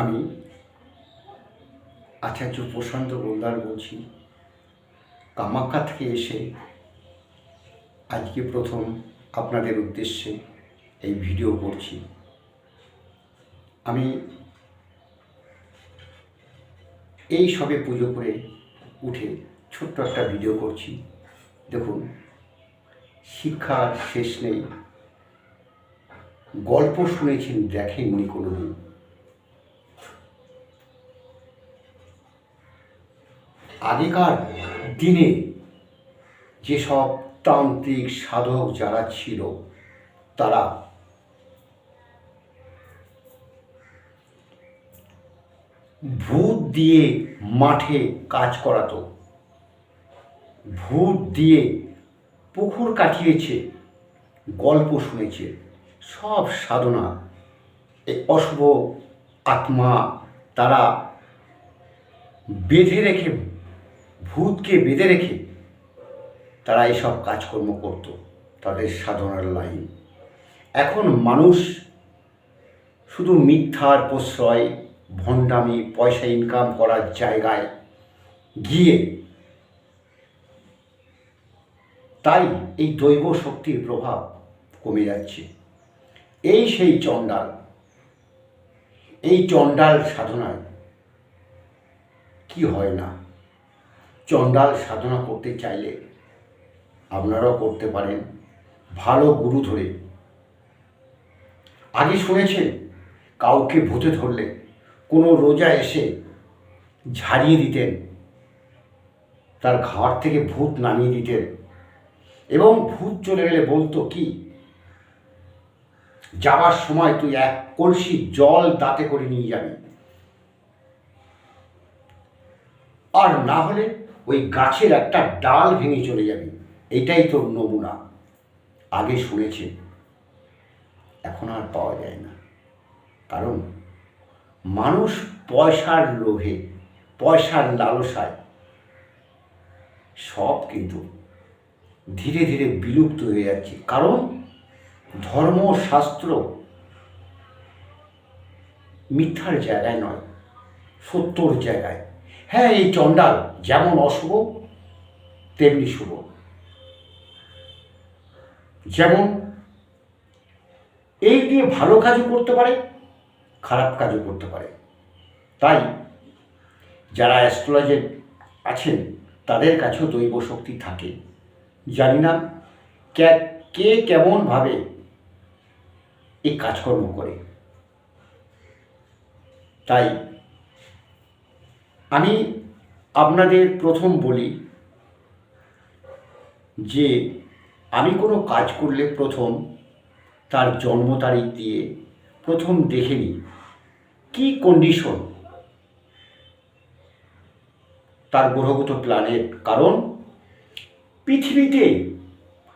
আমি আচার্য প্রশান্ত গোলদার বলছি, কামাখ্যা থেকে এসে আজকে প্রথম আপনাদের উদ্দেশ্যে এই ভিডিও করছি। আমি এই সবে পুজো করে উঠে ছোট্ট একটা ভিডিও করছি। দেখুন, শিক্ষার শেষ নেই। গল্প শুনেছেন, দেখেননি কোনোদিন। আগেকার দিনে যেসব তান্ত্রিক সাধক যারা ছিল, তারা ভূত দিয়ে মাঠে কাজ করাতো। ভূত দিয়ে পুকুর কাটিয়েছে, গল্প শুনেছে। সব সাধনা, এই অশুভ আত্মা তারা বেঁধে রেখে ভূতকে বেঁধে রেখে তারা এসব কাজকর্ম করত, তাদের সাধনার লাইন। এখন মানুষ শুধু মিথ্যার প্রশ্রয়, ভণ্ডামি, পয়সা ইনকাম করার জায়গায় গিয়ে তাই এই দৈব শক্তির প্রভাব কমে যাচ্ছে। এই সেই চণ্ডাল, এই চণ্ডাল সাধনায় কি হয় না? চণ্ডাল সাধনা করতে চাইলে আপনারাও করতে পারেন। ভালো গুরু ধরে। আগে শুনেছেন, কাউকে ভূতে ধরলে কোনো রোজা এসে ঝাড়িয়ে দিতেন, তার ঘাট থেকে ভূত নামিয়ে দিতেন। এবং ভূত চলে গেলে বলতো কি, যাবার সময় তুই এক কলসি জল দাঁতে করে নিয়ে যাবি। আর না হলে ওই গাছের একটা ডাল ভেঙে চলে যাবে। এটাই তোর নমুনা। আগে শুনেছে। এখন আর পাওয়া যায় না। কারণ মানুষ পয়সার লোভে, পয়সার লালসায় সব কিন্তু ধীরে ধীরে বিলুপ্ত হয়ে যাচ্ছে। কারণ ধর্মশাস্ত্র মিথ্যার জায়গায় নয়, সত্যর জায়গায়। হ্যাঁ এই চণ্ডাল যেমন অশুভ, তেমনি শুভ। যেমন এই দিয়ে ভালো কাজও করতে পারে, খারাপ কাজও করতে পারে। তাই যারা অ্যাস্ট্রোলজে আছেন, তাদের কাছেও দৈব শক্তি থাকে। জানি না কে কে কেমনভাবে এই কাজকর্ম করে। তাই আমি আপনাদের প্রথম বলি যে আমি কোনো কাজ করলে প্রথম তার জন্ম তারিখ দিয়ে প্রথম দেখে নিই কী কন্ডিশন তার গ্রহগত প্ল্যানেট কারণ পৃথিবীতে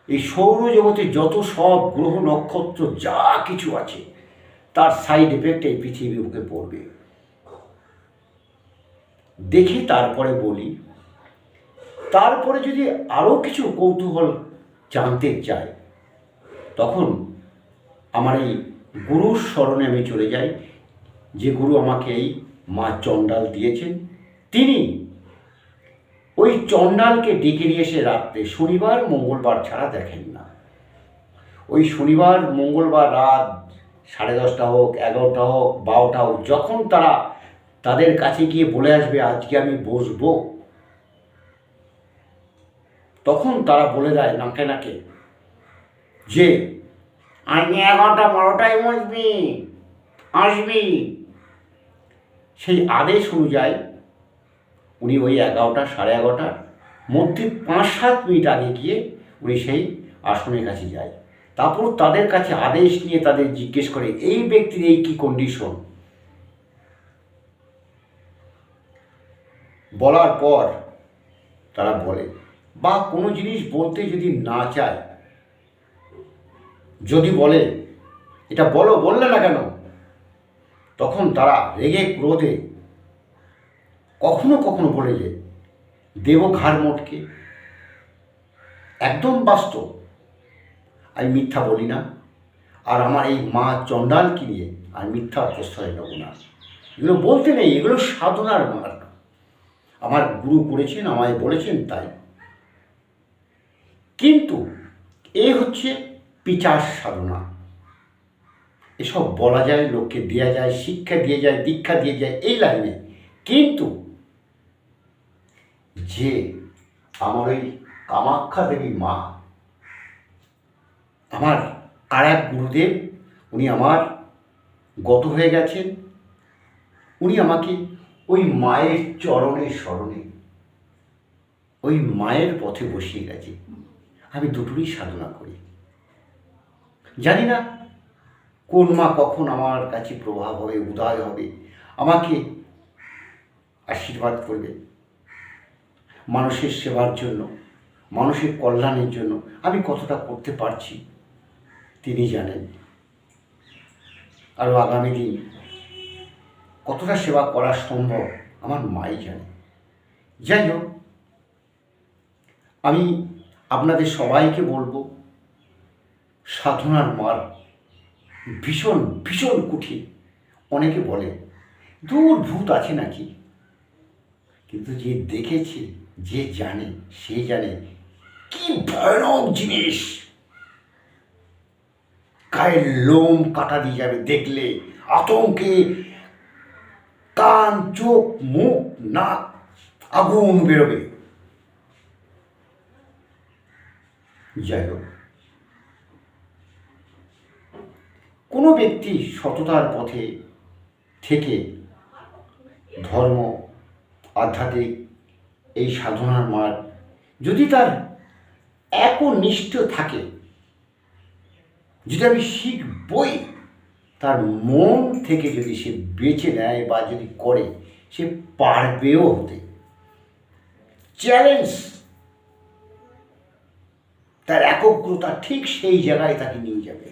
এই সৌরজগতে যত সব গ্রহ নক্ষত্র যা কিছু আছে, তার সাইড এফেক্ট এই পৃথিবীর মুখে পড়বে। দেখে তারপরে বলি। তারপরে যদি আরও কিছু কৌতূহল জানতে চাই, তখন আমার এই গুরুর স্মরণে আমি চলে যাই। যে গুরু আমাকে এই মা চণ্ডাল দিয়েছেন। তিনি ওই চণ্ডালকে ডেকে নিয়ে এসে রাত্রে শনিবার, মঙ্গলবার ছাড়া দেখেন না। ওই শনিবার, মঙ্গলবার রাত সাড়ে দশটা হোক, এগারোটা হোক, বারোটা হোক, যখন তারা তাদের কাছে গিয়ে বলে আসবে, আজকে আমি বসবো। তখন তারা বলে দেয় নাকে নাকে যে, আজকে এগারোটা বারোটায় বসবি, আসবি। সেই আদেশ অনুযায়ী উনি ওই এগারোটা, সাড়ে এগারোটার মধ্যে পাঁচ সাত মিনিট আগে গিয়ে উনি সেই আসনের কাছে যায়। তারপর তাদের কাছে আদেশ নিয়ে তাদের জিজ্ঞেস করে, এই ব্যক্তির এই কী কন্ডিশন বলার পর তারা বলে, বা কোনো জিনিস বলতে যদি না চায়, যদি বলে, এটা বলো, বললে না কেন? তখন তারা রেগে ক্রোধে কখনো কখনো বলে যে, দেব ঘাড় মোটকে। একদম বাস্তব। আমি মিথ্যা বলি না। আর আমার এই মা চণ্ডালকে নিয়ে আর মিথ্যা প্রশ্রয় নেব না। এগুলো বলতে নেই, এগুলো সাধনার মার্গ আমার গুরু করেছেন, আমায় বলেছেন তাই। কিন্তু এ হচ্ছে পিচার সাধনা। এসব বলা যায়, লোককে দেওয়া যায়, শিক্ষা দিয়ে যায়, দীক্ষা দিয়ে যায়, এই লাইনে। কিন্তু যে আমার ওই কামাখ্যা দেবী মা, আমার আর এক গুরুদেব, উনি আমার গত হয়ে গেছেন, উনি আমাকে ওই মায়ের চরণে স্মরণে, ওই মায়ের পথে বসিয়ে গেছে। আমি দুটোরই সাধনা করি। জানি না কোন মা কখন আমার কাছে প্রভাব হবে, উদয় হবে, আমাকে আশীর্বাদ করবে। মানুষের সেবার জন্য, মানুষের কল্যাণের জন্য আমি কতটা করতে পারছি, তিনি জানেন। আরও আগামী দিন কতটা সেবা করা সম্ভব, আমার মাই জানে। যাই হোক, আমি আপনাদের সবাইকে বলব, সাধনার মার ভীষণ ভীষণ কঠিন অনেকে বলে, দূর ভূত আছে নাকি? কিন্তু যে দেখেছে, যে জানে, সে জানে কি ভয়ানক জিনিস। গায়ের লোম কাটা দিয়ে যাবে দেখলে, আতঙ্কে কান চোখ, মুখ, নাক আগুন বেরোবে। যাই হোক কোনো ব্যক্তি সততার পথে থেকে ধর্ম, আধ্যাত্মিক এই সাধনার মার যদি তার একনিষ্ঠ থাকে, যদি আমি শিখবই তার মন থেকে যদি সে বেছে নেয় বা যদি করে, সে পারবেও হতে। চ্যালেঞ্জ। তার একগ্রতা ঠিক সেই জায়গায় তাকে নিয়ে যাবে।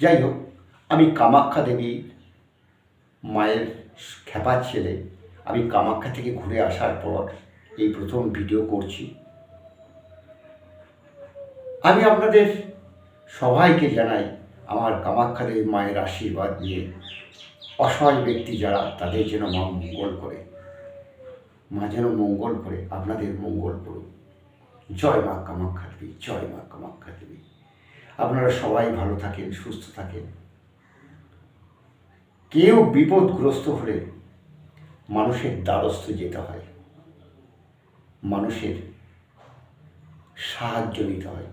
যাই হোক আমি কামাখ্যা দেবী মায়ের খেপার ছেলে। আমি কামাখ্যা থেকে ঘুরে আসার পর এই প্রথম ভিডিও করছি। আমি আপনাদের সবাইকে জানাই আমার কামাখ্যা দেবী মায়ের আশীর্বাদ দিয়ে অসহায় ব্যক্তি যারা, তাদের যেন মা মঙ্গল করে। মা যেন মঙ্গল করে, আপনাদের মঙ্গল করুক। জয় মা কামাখ্যা দেবী জয় মা কামাখ্যা দেবী আপনারা সবাই ভালো থাকেন, সুস্থ থাকেন। কেউ বিপদগ্রস্ত হলে মানুষের দ্বারস্থ যেতে হয়। মানুষের সাহায্য নিতে হয়।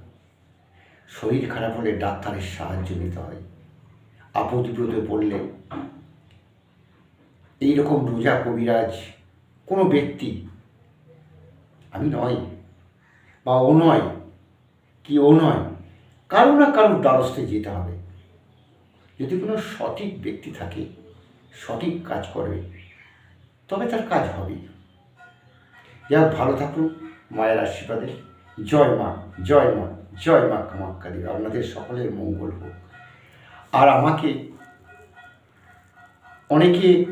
শরীর খারাপ হলে ডাক্তারের সাহায্য নিতে হয়। আপদ বিপদে পড়লে এইরকম রোজা কবিরাজ কোনো ব্যক্তি, আমি নয়, বা ও নয়, কি ও নয়, কারও না কারোর দ্বারস্থে যেতে হবে। যদি কোনো সঠিক ব্যক্তি থাকে, সঠিক কাজ করবে তবে তার কাজ হবে। যাক, ভালো থাকুন, মায়ের আশীর্বাদে। জয় মা জয় মা। জয় মা কামাক্কা দেবী আপনাদের সকলের মঙ্গল হোক। আর আমাকে অনেকে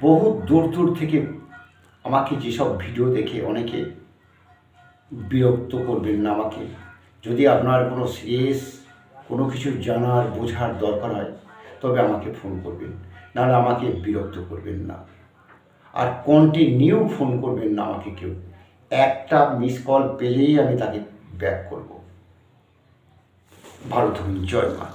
বহু দূর দূর থেকে আমাকে যেসব ভিডিও দেখে অনেকে বিরক্ত করবেন না আমাকে। যদি আপনার কোনো সিরিয়াস কোনো কিছু জানার, বোঝার দরকার হয়, তবে আমাকে ফোন করবেন। নাহলে আমাকে বিরক্ত করবেন না। আর কন্টিনিউ ফোন করবেন না আমাকে কেউ। একটা মিস কল পেলেই আমি তাকে ব্যাক করব। ভালো থাকুন জয় মা